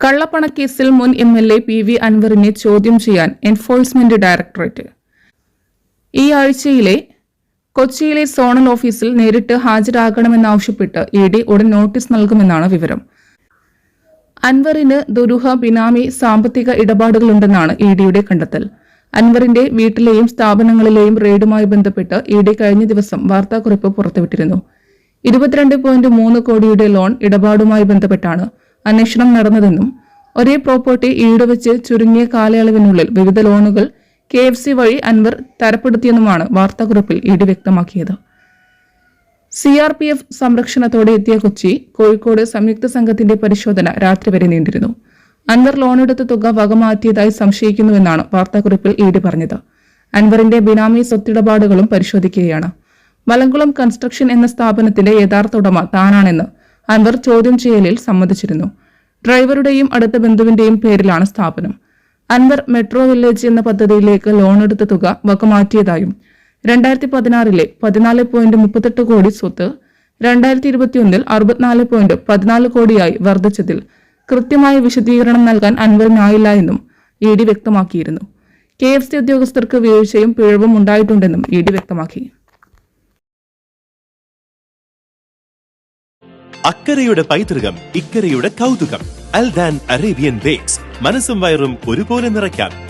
കള്ളപ്പണക്കേസിൽ മുൻ M L A P V അൻവറിനെ ചോദ്യം ചെയ്യാൻ എൻഫോഴ്സ്മെന്റ് ഡയറക്ടറേറ്റ്. ഈ ആഴ്ചയിലെ കൊച്ചിയിലെ സോണൽ ഓഫീസിൽ നേരിട്ട് ഹാജരാകണമെന്നാവശ്യപ്പെട്ട് ഇ ഡി ഉടൻ നോട്ടീസ് നൽകുമെന്നാണ് വിവരം. അൻവറിന് ദുരൂഹ ബിനാമി സാമ്പത്തിക ഇടപാടുകളുണ്ടെന്നാണ് ഇ ഡിയുടെ കണ്ടെത്തൽ. അൻവറിന്റെ വീട്ടിലെയും സ്ഥാപനങ്ങളിലെയും റെയ്ഡുമായി ബന്ധപ്പെട്ട് ഇ ഡി കഴിഞ്ഞ ദിവസം വാർത്താക്കുറിപ്പ് പുറത്തുവിട്ടിരുന്നു. ഇരുപത്തിരണ്ട് പോയിന്റ് മൂന്ന് കോടിയുടെ ലോൺ ഇടപാടുമായി ബന്ധപ്പെട്ടാണ് അന്വേഷണം നടന്നതെന്നും ഒരേ പ്രോപ്പർട്ടി ഈടുവച്ച് ചുരുങ്ങിയ കാലയളവിനുള്ളിൽ വിവിധ ലോണുകൾ കെ എഫ് സി വഴി അൻവർ തരപ്പെടുത്തിയെന്നുമാണ് വാർത്താക്കുറിപ്പിൽ ഇ ഡി വ്യക്തമാക്കിയത്. സി ആർ പി എഫ് സംരക്ഷണത്തോടെ എത്തിയ കൊച്ചി കോഴിക്കോട് സംയുക്ത സംഘത്തിന്റെ പരിശോധന രാത്രി വരെ നീണ്ടിരുന്നു. അൻവർ ലോണെടുത്ത തുക വകമാറ്റിയതായി സംശയിക്കുന്നുവെന്നാണ് വാർത്താക്കുറിപ്പിൽ ഇ ഡി പറഞ്ഞത്. അൻവറിന്റെ ബിനാമി സ്വത്തിടപാടുകളും പരിശോധിക്കുകയാണ്. മലങ്കുളം കൺസ്ട്രക്ഷൻ എന്ന സ്ഥാപനത്തിന്റെ യഥാർത്ഥ ഉടമ താനാണെന്ന് അൻവർ ചോദ്യം ചെയ്യലിൽ സമ്മതിച്ചിരുന്നു. ഡ്രൈവറുടെയും അടുത്ത ബന്ധുവിന്റെയും പേരിലാണ് സ്ഥാപനം. അൻവർ മെട്രോ വില്ലേജ് എന്ന പദ്ധതിയിലേക്ക് ലോൺ തുക വകമാറ്റിയതായും രണ്ടായിരത്തി പതിനാറിലെ പതിനാല് പോയിന്റ് മുപ്പത്തെട്ട് കോടി സ്വത്ത് രണ്ടായിരത്തി ഇരുപത്തിയൊന്നിൽ അറുപത്തിനാല് പോയിന്റ് പതിനാല് കോടിയായി വർദ്ധിച്ചതിൽ കൃത്യമായ വിശദീകരണം നൽകാൻ അൻവറിനായില്ല എന്നും ഇ ഡി വ്യക്തമാക്കിയിരുന്നു. കെ എഫ് സി ഉദ്യോഗസ്ഥർക്ക് വീഴ്ചയും പിഴവും ഉണ്ടായിട്ടുണ്ടെന്നും ഇ ഡി വ്യക്തമാക്കി. അക്കരയുടെ പൈതൃകം ഇക്കരയുടെ കൗതുകം അൽദാൻ അറേബ്യൻ ബേക്സ്. മനസ്സും വയറും ഒരുപോലെ നിറയ്ക്കാം.